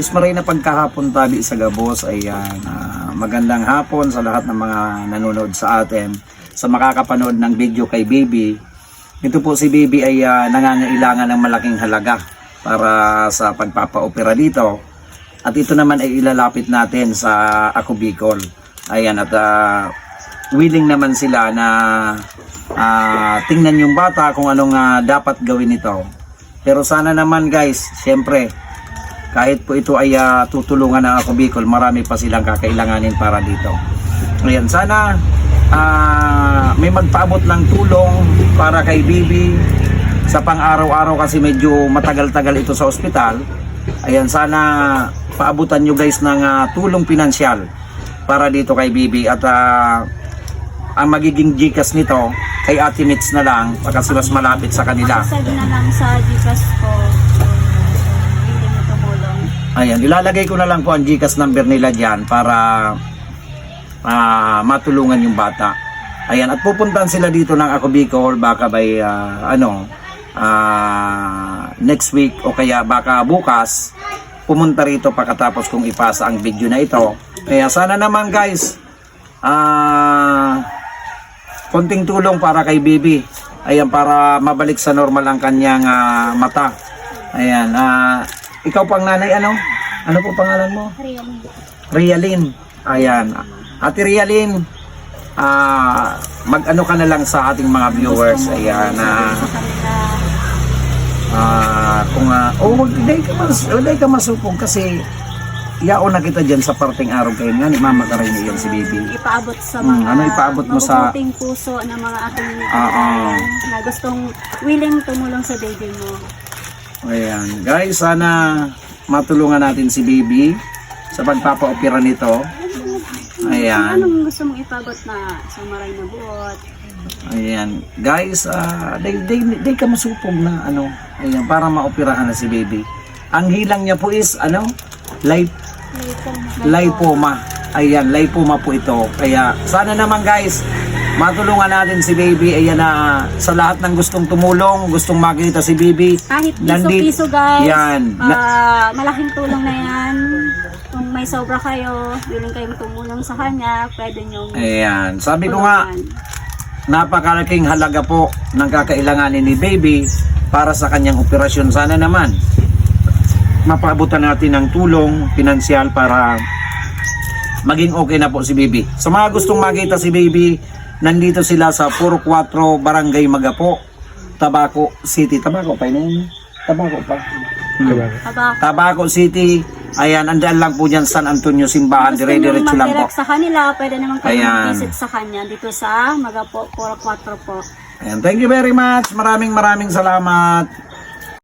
Diyos maray pagkahapon tabi sa Gabos. Ayan, ah, magandang hapon sa lahat ng mga nanonood sa atin. Sa makakapanood ng video kay Baby. Ito po si Baby ay ah, nangangailangan ng malaking halaga para sa pagpapaopera dito. At ito naman ay ilalapit natin sa Ako Bicol. Ayan, at ah, willing naman sila na ah, tingnan yung bata kung anong ah, dapat gawin ito. Pero sana naman guys, syempre, kahit po ito ay ah, tutulungan ng Ako Bicol, marami pa silang kakailanganin para dito. Ayan, sana ah, may magpaabot ng tulong para kay Bibi sa pang-araw-araw kasi medyo matagal-tagal ito sa ospital. Ayan, sana paabutan nyo guys ng ah, tulong pinansyal para dito kay Bibi at ah, ang magiging Gcash nito kay Ate Mitz na lang kasi mas malapit sa kanila. Send na lang sa Gcash ko. Ayan, ilalagay ko na lang po ang Gcash number nila dyan para ah, matulungan yung bata. Ayan, at pupuntahan sila dito ng Ako Bicol baka by ah, ano ah, next week o kaya baka bukas pumunta rito pagkatapos kong ipasa ang video na ito. Kaya sana naman guys ah konting tulong para kay Bibi. Ayan, para mabalik sa normal ang kanyang ah, mata. Ayan, ah, ikaw pang nanay, ano? Ano po pangalan mo? Really? Rialin. Ayan. Ate Rialin, ah, mag-ano ka na lang sa ating mga viewers. Ayan, ah, ah, kung, ah, oh, wag, di ka, mas, di ka masupong kasi yaon na kita dyan sa parting araw kayo nga ni Mama Karin yan si Bibi. Ipaabot sa Hmm, mga ano ipaabot mo sa- mabubuting puso ng mga ating Oo. na gustong willing tumulong sa baby mo. Ayan. Guys, sana matulungan natin si Bibi sa pagpapaopera nito. Ayan. Anong gusto mong ipabot na sa maray na buot? Ayan. Guys, ah, day, day, day ka masupog na ano. Ayan, para maoperahan na si baby. Ang hilang niya po is ano? Lip, lipoma. Ayan, lipoma po ito. Kaya sana naman guys, matulungan natin si baby. Ayan na sa lahat ng gustong tumulong, gustong makita si baby. Kahit piso-piso guys, Yan. ah, malaking tulong na yan. Kung may sobra kayo, willing kayong tumulong sa kanya, pwede nyo Ayan. Sabi ko nga, napakalaking halaga po ng kakailanganin ni baby para sa kanyang operasyon. Sana naman mapaabutan natin ng tulong pinansyal para maging okay na po si baby. Sa mga gustong makita si baby, nandito sila sa Puro 4 Barangay Magapo, Tabaco City. Tabaco pa yun? Tabaco pa. Hmm. Aba, Tabaco City. Ayan, andyan lang po dyan San Antonio Simbahan. Dire-diretso lang po. mag-direct sa kanila, pwede naman kayo Ayan. mag-visit sa kanya dito sa Magapo, Puro 4 po. Ayan, thank you very much. Maraming maraming salamat.